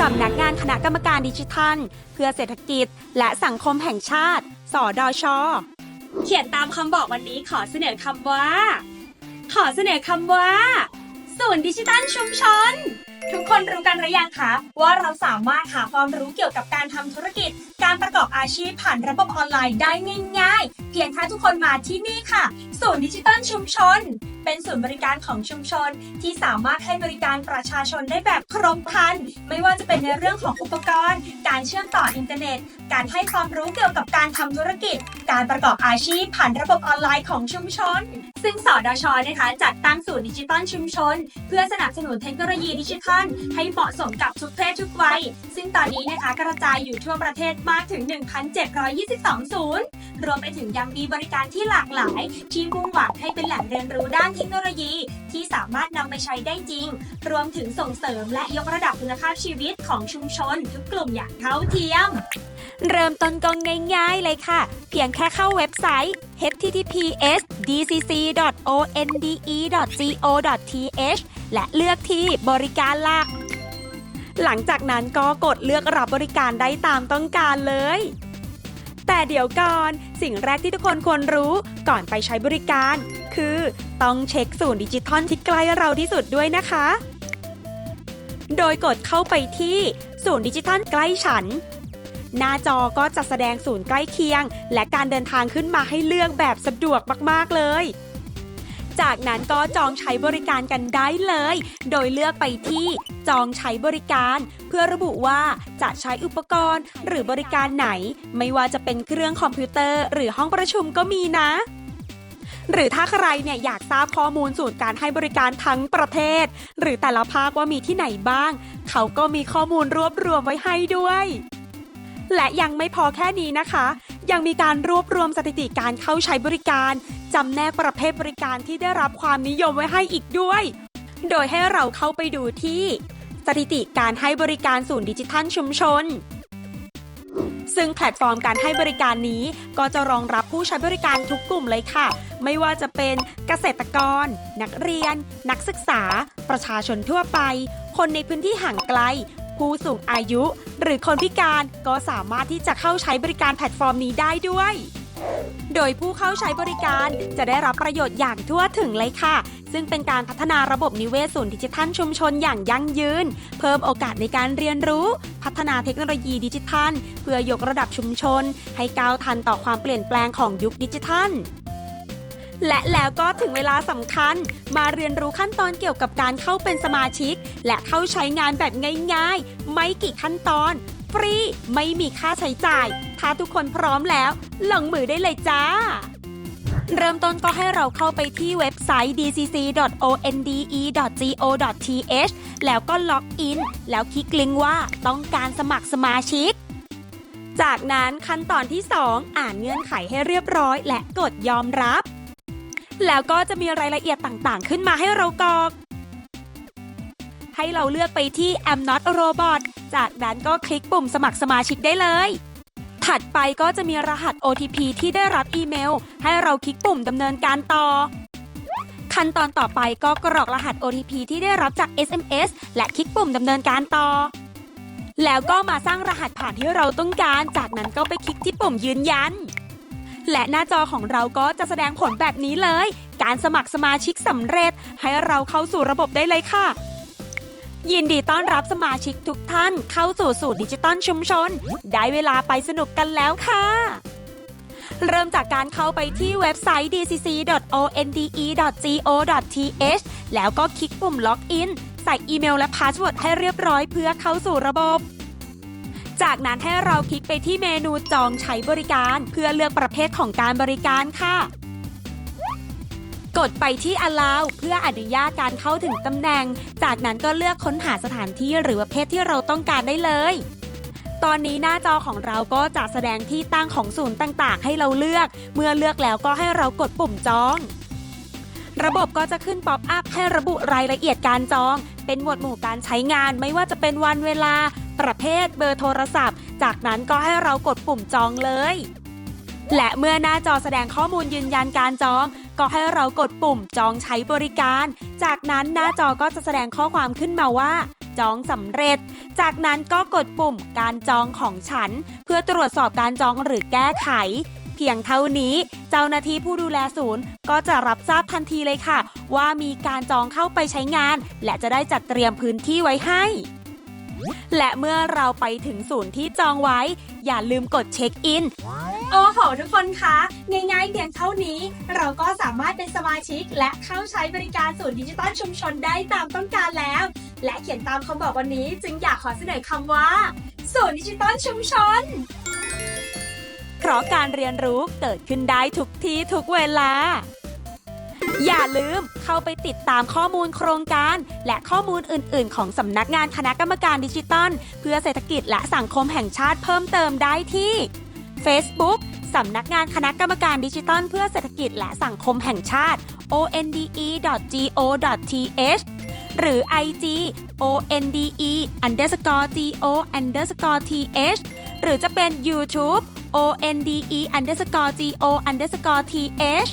สำนักงานคณะกรรมการดิจิทัล เพื่อเศรษฐกิจและสังคมแห่งชาติ สดช เขียนตามคำบอกวันนี้ขอเสนอคำว่า ขอเสนอคำว่า ศูนย์ดิจิทัลชุมชน ทุกคนรู้กันหรือยังคะว่าเราสามารถหาความรู้เกี่ยวกับการทำธุรกิจ การประกอบอาชีพผ่านระบบออนไลน์ได้ง่ายๆ เพียงแค่ทุกคนมาที่นี่ค่ะ ศูนย์ดิจิทัลชุมชน เป็นศูนย์บริการของชุมชน ที่สามารถให้บริการประชาชนได้แบบครบครัน ไม่ว่าจะเป็นในเรื่องของอุปกรณ์ การเชื่อมต่ออินเทอร์เน็ต การให้ความรู้เกี่ยวกับการทำธุรกิจ การประกอบอาชีพผ่านระบบออนไลน์ของชุมชนซึ่งสดชนะคะ จัดตั้งศูนย์ดิจิทัลชุมชน เพื่อสนับสนุนเทคโนโลยีดิจิทัล ให้เหมาะสมกับทุกเพศทุกวัย ซึ่งตอนนี้นะคะกระจายอยู่ทั่วประเทศมากถึง 1,722 ศูนย์ รวมไปถึงยังมีบริการที่หลากหลาย ที่มุ่งหวังให้เป็นแหล่งเรียนรู้ด้านเทคโนโลยี ที่สามารถนำไปใช้ได้จริง รวมถึงส่งเสริมและยกระดับคุณภาพชีวิตของชุมชน ทุกกลุ่มอย่างเท่าเทียม เริ่มต้นก็ง่ายๆเลยค่ะ เพียงแค่เข้าเว็บไซต์ https dcc onde go th และเลือกที่บริการหลัก หลังจากนั้นก็กดเลือกรับบริการได้ตามต้องการเลย แต่เดี๋ยวก่อน สิ่งแรกที่ทุกคนควรรู้ก่อนไปใช้บริการ คือต้องเช็คศูนย์ดิจิทัลที่ใกล้เราที่สุดด้วยนะคะ โดยกดเข้าไปที่ศูนย์ดิจิทัลใกล้ฉัน หน้าจอก็จะแสดงศูนย์ใกล้เคียง และการเดินทางขึ้นมาให้เลือกแบบสะดวกมาก ๆ เลย จากนั้นก็จองใช้บริการกันได้เลย โดยเลือกไปที่จองใช้บริการ เพื่อระบุว่าจะใช้อุปกรณ์ หรือบริการไหน ไม่ว่าจะเป็นเครื่องคอมพิวเตอร์ หรือห้องประชุมก็มีนะหรือถ้าใครเนี่ยอยากทราบข้อมูลศูนย์การให้บริการทั้งประเทศ หรือแต่ละภาคว่ามีที่ไหนบ้าง เขาก็มีข้อมูลรวบรวมไว้ให้ด้วย และยังไม่พอแค่นี้นะคะ ยังมีการรวบรวมสถิติการเข้าใช้บริการจำแนกประเภทบริการที่ได้รับความนิยมไว้ให้อีกด้วย โดยให้เราเข้าไปดูที่ สถิติการให้บริการศูนย์ดิจิทัลชุมชน ซึ่งแพลตฟอร์มการให้บริการนี้ก็จะรองรับผู้ใช้บริการทุกกลุ่มเลยค่ะ ไม่ว่าจะเป็นเกษตรกร นักเรียน นักศึกษา ประชาชนทั่วไป คนในพื้นที่ห่างไกล ผู้สูงอายุ หรือคนพิการก็สามารถที่จะเข้าใช้บริการแพลตฟอร์มนี้ได้ด้วย โดยผู้เข้าใช้บริการจะได้รับประโยชน์อย่างทั่วถึงเลยค่ะ ซึ่งเป็นการพัฒนาระบบนิเวศศูนย์ดิจิทัลชุมชนอย่างยั่งยืน เพิ่มโอกาสในการเรียนรู้ พัฒนาเทคโนโลยีดิจิทัล เพื่อยกระดับชุมชน ให้ก้าวทันต่อความเปลี่ยนแปลงของยุคดิจิทัล และแล้วก็ถึงเวลาสำคัญ มาเรียนรู้ขั้นตอนเกี่ยวกับการเข้าเป็นสมาชิก และเข้าใช้งานแบบง่ายๆ ไม่กี่ขั้นตอน ฟรี ไม่มีค่าใช้จ่าย ถ้าทุกคนพร้อมแล้วลงมือได้เลยจ้า เริ่มต้นก็ให้เราเข้าไปที่เว็บไซต์ dcc.onde.go.th แล้วก็ล็อกอิน แล้วคลิกลิงก์ว่าต้องการสมัครสมาชิกจากนั้นขั้นตอนที่ 2 อ่านเงื่อนไขให้เรียบร้อย และกดยอมรับ แล้วก็จะมีรายละเอียดต่างๆ ขึ้นมาให้เรากรอก ให้เราเลือกไปที่ am not a robot จากนั้นก็คลิกปุ่มสมัครสมาชิกได้เลย ถัดไปก็จะมีรหัส OTP ที่ได้รับอีเมล ให้เราคลิกปุ่มดำเนินการต่อ ขั้นตอนต่อไปก็กรอกรหัส OTP ที่ได้รับจาก SMS และคลิกปุ่มดำเนินการต่อ แล้วก็มาสร้างรหัสผ่านที่เราต้องการ จากนั้นก็ไปคลิกที่ปุ่มยืนยัน และหน้าจอของเราก็จะแสดงผลแบบนี้เลย การสมัครสมาชิกสำเร็จ ให้เราเข้าสู่ระบบได้เลยค่ะ ยินดีต้อนรับสมาชิกทุกท่านเข้าสู่สู่ดิจิตอลชุมชน ได้เวลาไปสนุกกันแล้วค่ะ เริ่มจากการเข้าไปที่เว็บไซต์ dcc.onde.go.th แล้วก็คลิกปุ่มล็อกอินใส่อีเมลและพาสเวิร์ดให้เรียบร้อยเพื่อเข้าสู่ระบบ จากนั้นให้เราคลิกไปที่เมนูจองใช้บริการ เพื่อเลือกประเภทของการบริการค่ะ กดไปที่ allow เพื่ออนุญาตการเข้าถึงตำแหน่ง จากนั้นก็เลือกค้นหาสถานที่หรือประเภทที่เราต้องการได้เลยตอนนี้หน้าจอของเราก็จะแสดงที่ตั้งของศูนย์ต่างๆ ให้เราเลือก เมื่อเลือกแล้วก็ให้เรากดปุ่มจอง ระบบก็จะขึ้นป๊อปอัพให้ระบุรายละเอียดการจอง เป็นหมวดหมู่การใช้งานไม่ว่าจะเป็นวันเวลา ประเภทเบอร์โทรศัพท์ จากนั้นก็ให้เรากดปุ่มจองเลย และเมื่อหน้าจอแสดงข้อมูลยืนยันการจอง ก็ให้เรากดปุ่มจองใช้บริการ จากนั้นหน้าจอก็จะแสดงข้อความขึ้นมาว่า จองสำเร็จ จากนั้นก็กดปุ่มการจองของฉัน เพื่อตรวจสอบการจองหรือแก้ไขเพียงเท่านี้เจ้าหน้าที่ผู้ดูแลศูนย์ ก็จะรับทราบทันทีเลยค่ะ ว่ามีการจองเข้าไปใช้งาน และจะได้จัดเตรียมพื้นที่ไว้ให้ และเมื่อเราไปถึงศูนย์ที่จองไว้ อย่าลืมกดเช็คอิน โอ้โหทุกคนคะ ง่ายๆเพียงเท่านี้ เราก็สามารถเป็นสมาชิก และเข้าใช้บริการศูนย์ดิจิตอลชุมชนได้ตามต้องการแล้ว และเขียนตามคำบอกวันนี้ จึงอยากขอเสนอคำว่า ศูนย์ดิจิตอลชุมชน เพราะการเรียนรู้เกิดขึ้นได้ทุกที่ทุกเวลา อย่าลืมเข้าไปติดตามข้อมูลโครงการ และข้อมูลอื่น ๆ ของสำนักงานคณะกรรมการดิจิตอลเพื่อเศรษฐกิจและสังคมแห่งชาติเพิ่มเติมได้ที่ Facebook สำนักงานคณะกรรมการดิจิตอลเพื่อเศรษฐกิจและสังคมแห่งชาติ onde.go.th หรือ IG onde underscore go underscore th หรือจะเป็น YouTube onde underscore go underscore th